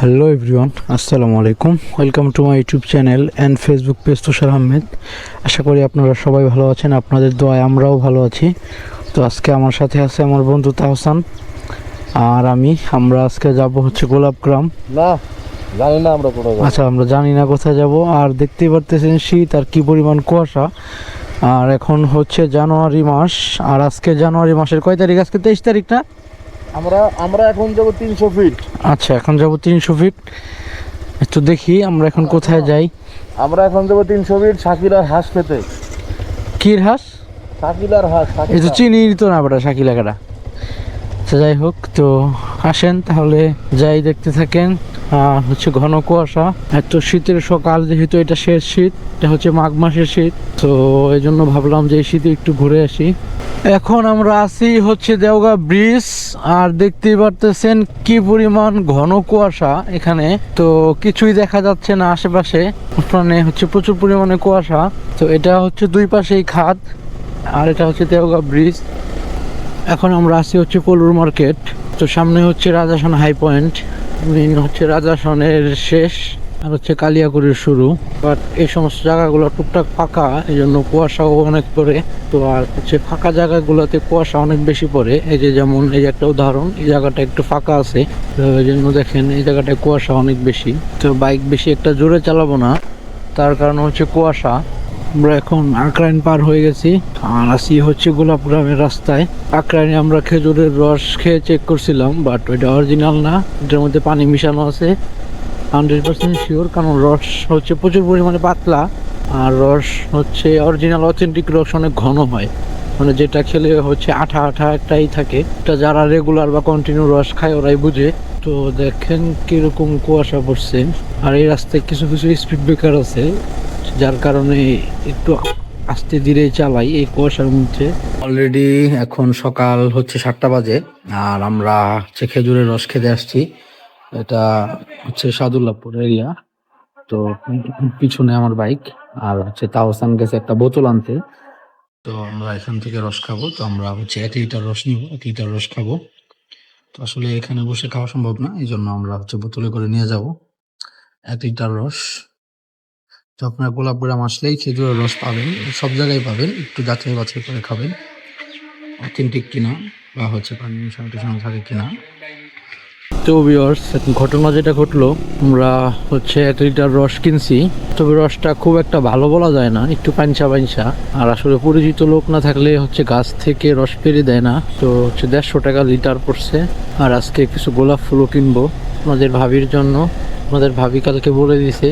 Hello everyone আসসালামু আলাইকুম। Welcome to my YouTube channel and Facebook page Tushar Ahmed. আশা করি আপনারা সবাই ভালো আছেন আপনাদের দোয়ায় আমরাও ভালো আছি। তো আজকে আমার সাথে আছে আমার বন্ধু তাহসান আর আমি আমরা আজকে যাব হচ্ছে গোলাপগ্রাম না জানি না আমরা কোথায় আচ্ছা আমরা জানি না কোথায় যাব আর দেখতেই পারতেছেন শীত আর কি পরিমাণ কুয়াশা। আর এখন হচ্ছে জানুয়ারি মাস আর আজকে জানুয়ারি মাসের কয় তারিখ? আজকে তেইশ তারিখ না? আমরা আমরা এখন যাব তিনশো ফিট আচ্ছা এখন যাব তিনশো ফিট একটু দেখি আমরা এখন কোথায় যাই। আমরা এখন যাব তিনশো ফিট শাকিলার হাঁস পেতে কির হাঁস? শাকিলার হাঁস এই তো চিনি তো না বেটা শাকিলা কাটা। আচ্ছা যাই হোক তো আসেন তাহলে যাই দেখতে থাকেন। আর হচ্ছে ঘন কুয়াশা। এত শীতের সকাল যেহেতু এটা শেষ শীত এটা হচ্ছে মাঘ মাসের শীত। তো এই জন্য ভাবলাম যে এই শীতে একটু ঘুরে আসি। এখন আমরা আছি হচ্ছে দেওগা ব্রিজ, আর দেখতেই পারতেছেন কি পরিমাণ ঘন কুয়াশা এখানে। তো কিছুই দেখা যাচ্ছে না আশেপাশে মানে হচ্ছে প্রচুর পরিমাণে কুয়াশা। তো এটা হচ্ছে দুই পাশেই খাদ, আর এটা হচ্ছে দেওগা ব্রিজ। এখন আমরা আছি হচ্ছে পলুর মার্কেট। তো সামনে হচ্ছে রাজাসন হাই পয়েন্ট হচ্ছে রাজাসনের শেষ। আর হচ্ছে কালিয়াকুড়ির শুরু। বাট এই সমস্ত জায়গাগুলো টুকটাক ফাঁকা এই জন্য কুয়াশাও অনেক পড়ে। তো আর হচ্ছে ফাঁকা জায়গাগুলোতে কুয়াশা অনেক বেশি পড়ে। এই যে যেমন এই যে একটা উদাহরণ, এই জায়গাটা একটু ফাঁকা আছে। তো এই জন্য দেখেন এই জায়গাটায় কুয়াশা অনেক বেশি। তো বাইক বেশি একটা জোরে চালাবো না। তার কারণ হচ্ছে কুয়াশা। আমরা এখন আকরাইন পার হয়ে গেছি। আর আসি হচ্ছে গোলাপ গ্রামের রাস্তায়। আকরাইনে আমরা খেজুরের রস খেয়ে চেক করছিলাম বাট ওইটা অরিজিনাল না। এটার মধ্যে পানি মিশানো আছে। হান্ড্রেড পার্সেন্ট শিওর কারণ রস হচ্ছে প্রচুর পরিমাণে পাতলা, আর রস হচ্ছে অরিজিনাল অথেন্টিক রস অনেক ঘন হয়। মানে যেটা খেলে হচ্ছে আঠা আঠা একটাই থাকে। এটা যারা রেগুলার বা কন্টিনিউ রস খায় ওরাই বুঝে। তো দেখেন কীরকম কুয়াশা পড়ছে। আর এই রাস্তায় কিছু কিছু স্পিড ব্রেকার আছে, যার কারণে একটু আস্তে ধীরে চালাই এই কুয়াশার মধ্যে। অলরেডি এখন সকাল হচ্ছে সাতটা বাজে, আর আমরা হচ্ছে খেজুরের রস খেতে আসছি। এটা হচ্ছে সাদুল্লাপুর এরিয়া তো পিছনে আমার বাইক আর হচ্ছে তাওসান গেছে একটা বোতল আনতে। তো আমরা এখান থেকে রস খাব। তো আমরা হচ্ছে এক লিটার রস নিব, এক লিটার রস খাব। তো আসলে এখানে বসে খাওয়া সম্ভব না এই জন্য আমরা হচ্ছে বোতলে করে নিয়ে যাব। এক লিটার রস। তো আপনার গোলাপগ্রাম আসলেই খেজুরের রস পাবেন, সব জায়গায় পাবেন, একটু যাচাই বাছাই করে খাবেন। অথেন্টিক কিনা বা হচ্ছে পানি টিশানো থাকে কিনা। তো ভিউয়ার্স ঘটনা যেটা ঘটলো, আমরা হচ্ছে এক লিটার রস কিনছি। তবে রসটা খুব একটা ভালো বলা যায় না, একটু পাঞ্চা পাঞ্চা। আর আসলে পরিচিত লোক না থাকলে হচ্ছে গাছ থেকে রস পেরে দেয় না। তো হচ্ছে দেড়শো টাকা লিটার পড়ছে। আর আজকে কিছু গোলাপ ফুলও কিনবো আমাদের ভাবির জন্য। আমাদের ভাবি কালকে বলে দিছে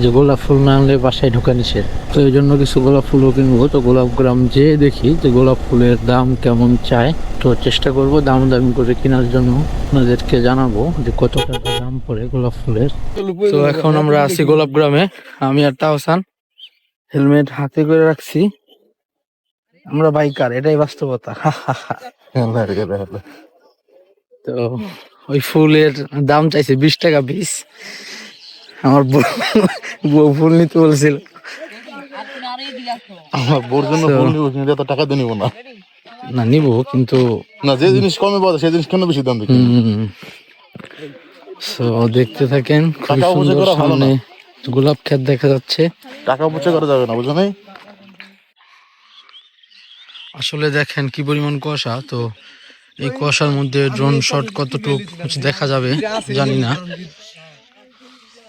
যে গোলাপ ফুল না আনলে বাসায় ঢোকা নিষেধ। তো এই জন্য কিছু গোলাপ ফুলও কিনবো। তো গোলাপ গ্রাম যেয়ে দেখি যে গোলাপ ফুলের দাম কেমন চায়। তো চেষ্টা করব দাম দামি করে কেনার জন্য। আপনাদেরকে জানাব যে কত টাকা দাম পড়ে গোলাপ ফুলের। তো এখন আমরা আছি গোলাপ গ্রামে। আমি আর তাহসান হেলমেট হাতে করে রাখছি। আমরা বাইকার এটাই বাস্তবতা। তো ওই ফুলের দাম চাইছে বিশ টাকা পিস। আমার বউ- বউ ফুল নিতে বলছিল। আমার বোর জন্য ফোন নিব কিন্তু এত টাকা দিয়ে নিব না। না নিব কিন্তু না যে জিনিস কমে পাওয়া যায় সেই জিনিস কেন বেশি দাম দেখি সো দেখতে থাকেন খুব সুন্দর সামনে গোলাপ ক্ষেত দেখা যাচ্ছে। টাকা অপচয় করা যাবে না বুঝো নাই? আসলে দেখেন কি পরিমাণ কুয়াশা তো এই কুয়াশার মধ্যে ড্রোন শট কতটুকু দেখা যাবে জানি না।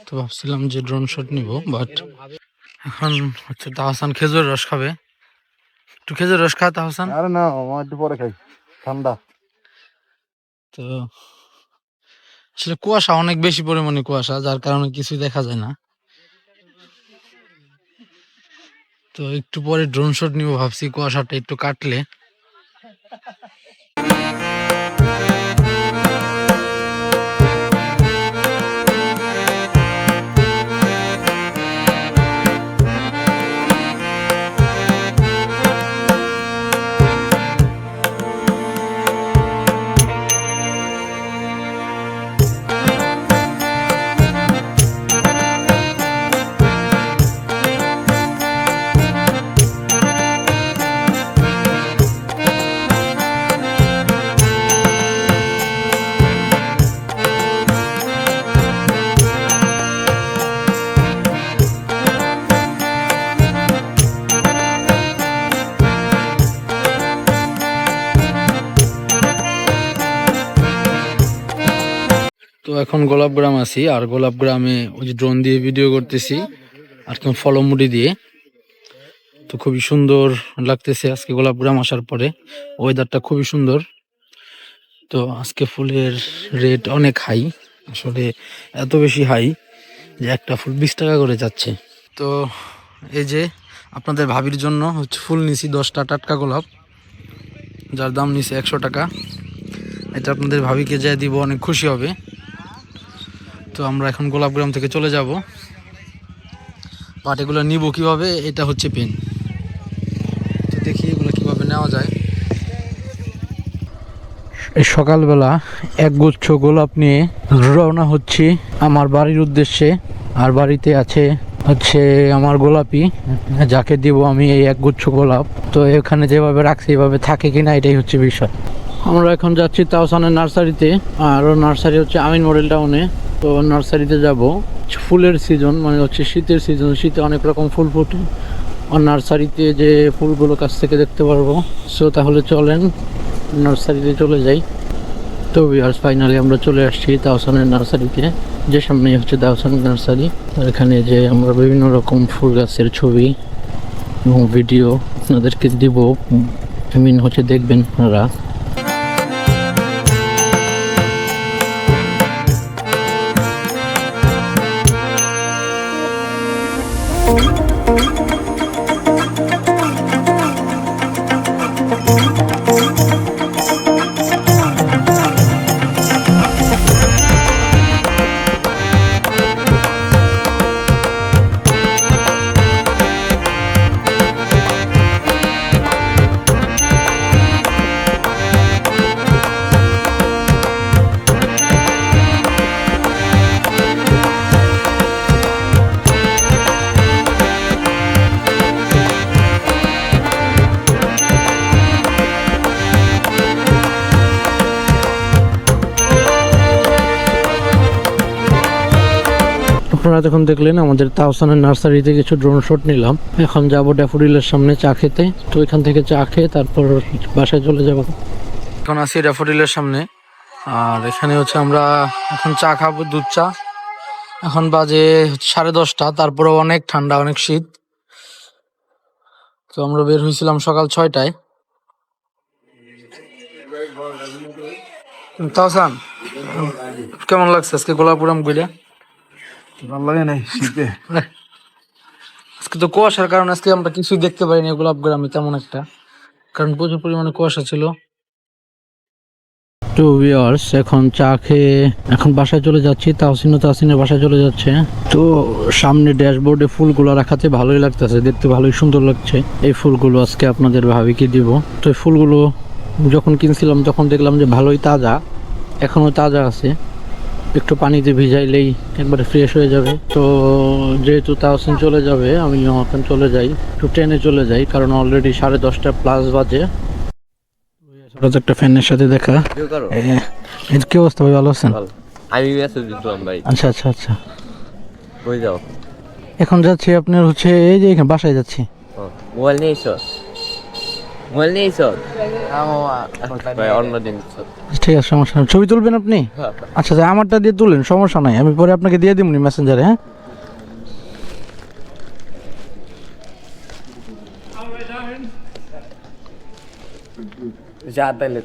তো ভাবছিলাম যে ড্রোন শট নিব বাট এখন হচ্ছে তাহসান খেজুর রস খাবে। একটু খেজুর রস খা হাসান? আরে না আমার একটু পরে খাই। ঠান্ডা। তো আসলে কুয়াশা অনেক বেশি পরিমাণে কুয়াশা যার কারণে কিছুই দেখা যায় না। তো একটু পরে ড্রোন শট নিব ভাবছি কুয়াশাটা একটু কাটলে। তো গোলাপ গ্রাম আছি, আর গোলাপগ্রামে ওই যে ড্রোন দিয়ে ভিডিও করতেছি, আর কেমন ফলমুটি দিয়ে। তো খুবই সুন্দর লাগতেছে আজকে গোলাপ গ্রাম আসার পরে। ওয়েদারটা খুবই সুন্দর। তো আজকে ফুলের রেট অনেক হাই আসলে এত বেশি হাই যে একটা ফুল বিশ টাকা করে যাচ্ছে। তো এই যে আপনাদের ভাবির জন্য হচ্ছে ফুল নিছি দশটা টাটকা গোলাপ, যার দাম নিছে একশো টাকা। এটা আপনাদের ভাবিকে যা দিব, অনেক খুশি হবে। তো আমরা এখন গোলাপগ্রাম থেকে চলে যাব। বাট এগুলো নিব কীভাবে? এটা হচ্ছে পেন। তো দেখি এগুলো কীভাবে নেওয়া যায়। এই সকালবেলা এক গুচ্ছ গোলাপ নিয়ে রওনা হচ্ছি আমার বাড়ির উদ্দেশ্যে। আর বাড়িতে আছে হচ্ছে আমার গোলাপি, যাকে দিব আমি এই এক গুচ্ছ গোলাপ। তো এখানে যেভাবে রাখছি, এভাবে থাকে কিনা এটাই হচ্ছে বিষয়। আমরা এখন যাচ্ছি তাওসানের নার্সারিতে, আর নার্সারি হচ্ছে আমিন মডেল টাউনে। তো নার্সারিতে যাব। ফুলের সিজন মানে হচ্ছে শীতের সিজন শীতে অনেক রকম ফুল ফুটে আর নার্সারিতে যে ফুলগুলো কাছ থেকে দেখতে পারব। সো তাহলে চলেন, নার্সারিতে চলে যাই। তো ভিউয়ার্স ফাইনালি আমরা চলে আসছি দাওসানের নার্সারিতে। যে সামনেই হচ্ছে দাওসান নার্সারি। এখানে যে আমরা বিভিন্ন রকম ফুল গাছের ছবি এবং ভিডিও আপনাদেরকে দিব। মিন হচ্ছে দেখবেন আপনারা। আপনারা তখন দেখলেন, আমাদের তাওসানের নার্সারিতে কিছু ড্রোন শট নিলাম। এখন যাব ড্যাফোডিলের সামনে চা খেতে। তো এখান থেকে চা খেয়ে তারপর বাসায় চলে যাব। এখন আছি ড্যাফোডিলের সামনে। আর এখানে হচ্ছে আমরা এখন চা খাব, দুধ চা। এখন বাজে সাড়ে দশটা তারপরে অনেক ঠান্ডা, অনেক শীত। তো আমরা বের হয়েছিলাম সকাল ছয়টায়। তাওসান, কেমন লাগছে আজকে গোলাপুরাম গইলা ভালো লাগে নাই শীতে। আজকে তো কুয়াশার কারণে আজকে আমরা কিছুই দেখতে পারিনি গোলাপ গ্রামে তেমন একটা। কারণ প্রচুর পরিমাণে কুয়াশা ছিল। টু ভিউয়ার্স এখন চা খেয়ে এখন বাসায় চলে যাচ্ছি। তাহসিন ও তাহসিনের বাসায় চলে যাচ্ছে। তো সামনে ড্যাশবোর্ডে ফুলগুলো রাখাতে ভালোই লাগতেছে দেখতে ভালোই সুন্দর লাগছে। এই ফুলগুলো আজকে আপনাদের ভাবিকে দিব। তো এই ফুলগুলো যখন কিনছিলাম তখন দেখলাম যে ভালোই তাজা এখনও তাজা আছে। একটু পানিতে ভিজাইলেই একবারে ফ্রেশ হয়ে যাবে। তো যেহেতু তাহসিন চলে যাবে আমি এখন চলে যাই একটু ট্রেনে চলে যাই কারণ অলরেডি সাড়ে দশটা প্লাস বাজে। একটা ফ্যানের সাথে দেখা। কি অবস্থা ভাই ভালো আছেন? আমি ভাই। আচ্ছা আচ্ছা আচ্ছা। যাও? এখন যাচ্ছি আপনার হচ্ছে এই যে এখানে বাসায় যাচ্ছি। মোবাইল নিয়ে মোবাইল এসো। ঠিক আছে সমস্যা নেই। ছবি তুলবেন আপনি? হ্যাঁ। আচ্ছা আচ্ছা আমারটা দিয়ে তুলেন সমস্যা নাই। আমি পরে আপনাকে দিয়ে দিব মেসেঞ্জারে হ্যাঁ? যা তাইলে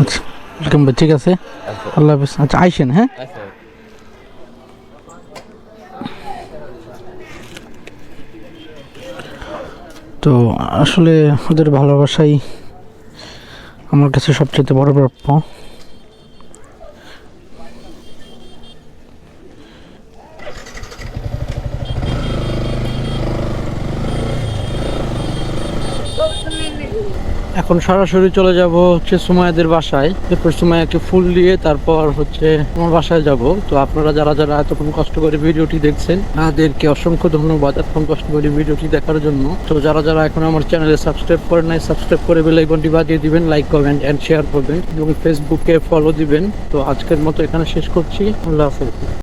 আচ্ছা ওয়েলকাম ভাই ঠিক আছে? আল্লাহ হাফিজ। আচ্ছা আইসেন হ্যাঁ? আচ্ছা। তো আসলে ওদের ভালোবাসাই আমার কাছে সবচেয়ে বড় প্রাপ্য। এখন সরাসরি চলে যাব হচ্ছে সুমায়াদের বাসায়। এরপর সুমায়াকে ফুল দিয়ে তারপর হচ্ছে আমার বাসায় যাব। তো আপনারা যারা যারা এতক্ষণ কষ্ট করে ভিডিওটি দেখছেন, তাদেরকে অসংখ্য ধন্যবাদ এতক্ষণ কষ্ট করে ভিডিওটি দেখার জন্য। তো যারা যারা এখন আমার চ্যানেলে সাবস্ক্রাইব করেন নাই, সাবস্ক্রাইব করে বেল আইকনটি বাজিয়ে দিবেন, লাইক, কমেন্ট অ্যান্ড শেয়ার করবেন এবং ফেসবুকে ফলো দিবেন। তো আজকের মতো এখানে শেষ করছি। আল্লাহ হাফেজ।